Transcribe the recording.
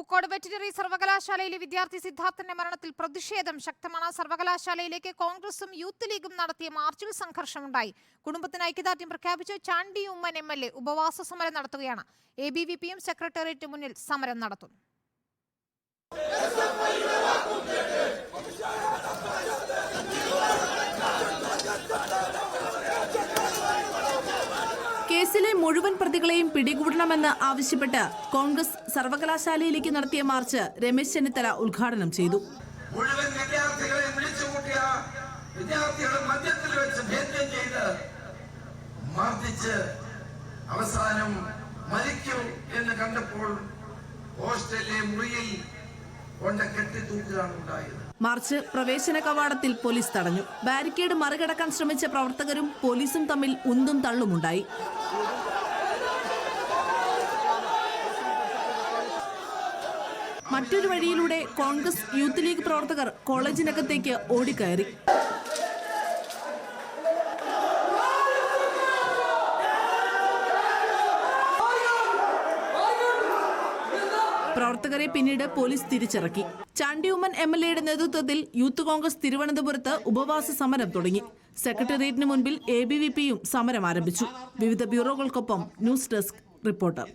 Pookode veterinary സർവകലാശാലയിലെ വിദ്യാർത്ഥി സിദ്ധാർത്ഥന്റെ മരണത്തിൽ പ്രതിഷേധം ശക്തമാണ്. സർവകലാശാലയിലേക്ക് കോൺഗ്രസും യൂത്ത് ലീഗും നടത്തിയ മാർച്ചിൽ സംഘർഷമുണ്ടായി. കുടുംബത്തിന് ഐക്യദാർഢ്യം പ്രഖ്യാപിച്ച് Chandy Oommen M L A ഉപവാസ സമരം നടത്തുകയാണ്. എ ബി വി പിയും സെക്രട്ടേറിയറ്റ് മുന്നിൽ സമരം നടത്തുന്നു കേസിലെ മുഴുവൻ പ്രതികളെയും പിടികൂടണമെന്ന് ആവശ്യപ്പെട്ട് കോൺഗ്രസ് സർവകലാശാലയിലേക്ക് നടത്തിയ മാർച്ച് രമേശ് ചെന്നിത്തല ഉദ്ഘാടനം ചെയ്തു. മുഴുവൻ വിദ്യാർത്ഥികളെ വിളിച്ചുകൂട്ടിയ വിദ്യാർത്ഥികളെ മധ്യത്തിൽ വെച്ച് ഭേദ്യം ചെയ്ത് മർദ്ദിച്ച് അവസാനം മരിക്കും എന്ന് കണ്ടപ്പോൾ ഹോസ്റ്റലിലെ മുറിയിൽ കൊണ്ട് കെട്ടിത്തൂക്കുകയാണ് ഉണ്ടായത്. മാർച്ച് പ്രവേശന കവാടത്തിൽ പോലീസ് തടഞ്ഞു. ബാരിക്കേഡ് മറികടക്കാൻ ശ്രമിച്ച പ്രവർത്തകരും പോലീസും തമ്മിൽ ഉന്തും തള്ളുമുണ്ടായി. മറ്റൊരു വഴിയിലൂടെ കോൺഗ്രസ് യൂത്ത് ലീഗ് പ്രവർത്തകർ കോളേജിനകത്തേക്ക് ഓടിക്കയറി. പ്രവർത്തകരെ പിന്നീട് പോലീസ് തിരിച്ചിറക്കി. ചാണ്ടിയുമ്മൻ എം എൽ എയുടെ നേതൃത്വത്തിൽ യൂത്ത് കോൺഗ്രസ് തിരുവനന്തപുരത്ത് ഉപവാസ സമരം തുടങ്ങി. സെക്രട്ടേറിയറ്റിന് മുൻപിൽ എ ബി വി പിയും സമരം ആരംഭിച്ചു. വിവിധ ബ്യൂറോകൾക്കൊപ്പം ന്യൂസ് ഡെസ്ക് റിപ്പോർട്ടർ.